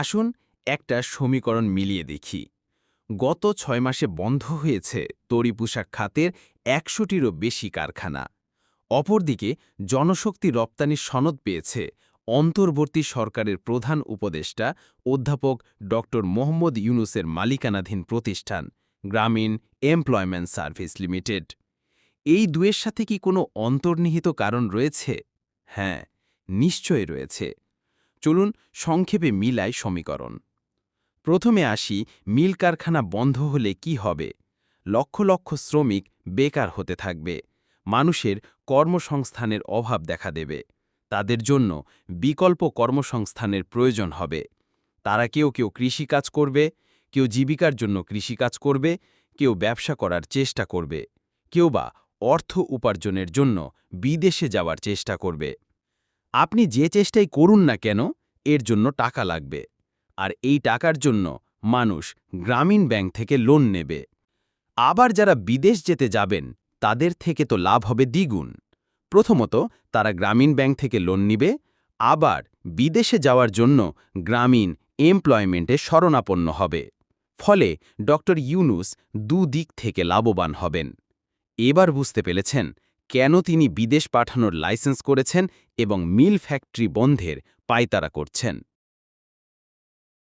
আসুন একটা সমীকরণ মিলিয়ে দেখি। গত ছয় মাসে বন্ধ হয়েছে তরি পোশাক খাতের একশোটিরও বেশি কারখানা। অপরদিকে জনশক্তি রপ্তানির সনদ পেয়েছে অন্তর্বর্তী সরকারের প্রধান উপদেষ্টা অধ্যাপক ড মোহাম্মদ ইউনুসের মালিকানাধীন প্রতিষ্ঠান, গ্রামীণ এমপ্লয়মেন্ট সার্ভিস লিমিটেড। এই দুয়ের সাথে কি কোনো অন্তর্নিহিত কারণ রয়েছে? হ্যাঁ নিশ্চয়ই রয়েছে। চলুন সংক্ষেপে মিলাই সমীকরণ। প্রথমে আসি, মিল কারখানা বন্ধ হলে কি হবে? লক্ষ লক্ষ শ্রমিক বেকার হতে থাকবে। মানুষের কর্মসংস্থানের অভাব দেখা দেবে। তাদের জন্য বিকল্প কর্মসংস্থানের প্রয়োজন হবে। তারা কেউ কেউ কৃষিকাজ করবে, কেউ জীবিকার জন্য কৃষিকাজ করবে, কেউ ব্যবসা করার চেষ্টা করবে। কেউ বা অর্থ উপার্জনের জন্য বিদেশে যাওয়ার চেষ্টা করবে। আপনি যে চেষ্টাই করুন না কেন, এর জন্য টাকা লাগবে। আর এই টাকার জন্য মানুষ গ্রামীণ ব্যাংক থেকে লোন নেবে। আবার যারা বিদেশ যেতে যাবেন, তাদের থেকে তো লাভ হবে দ্বিগুণ। প্রথমত, তারা গ্রামীণ ব্যাংক থেকে লোন নিবে, আবার বিদেশে যাওয়ার জন্য গ্রামীণ এমপ্লয়মেন্টে শরণাপন্ন হবে। ফলে ডক্টর ইউনুস দুদিক থেকে লাভবান হবেন। এবার বুঝতে পেরেছেন কেন তিনি বিদেশ পাঠানোর লাইসেন্স করেছেন এবং মিল ফ্যাক্টরি বন্ধের পায়তারা করছেন।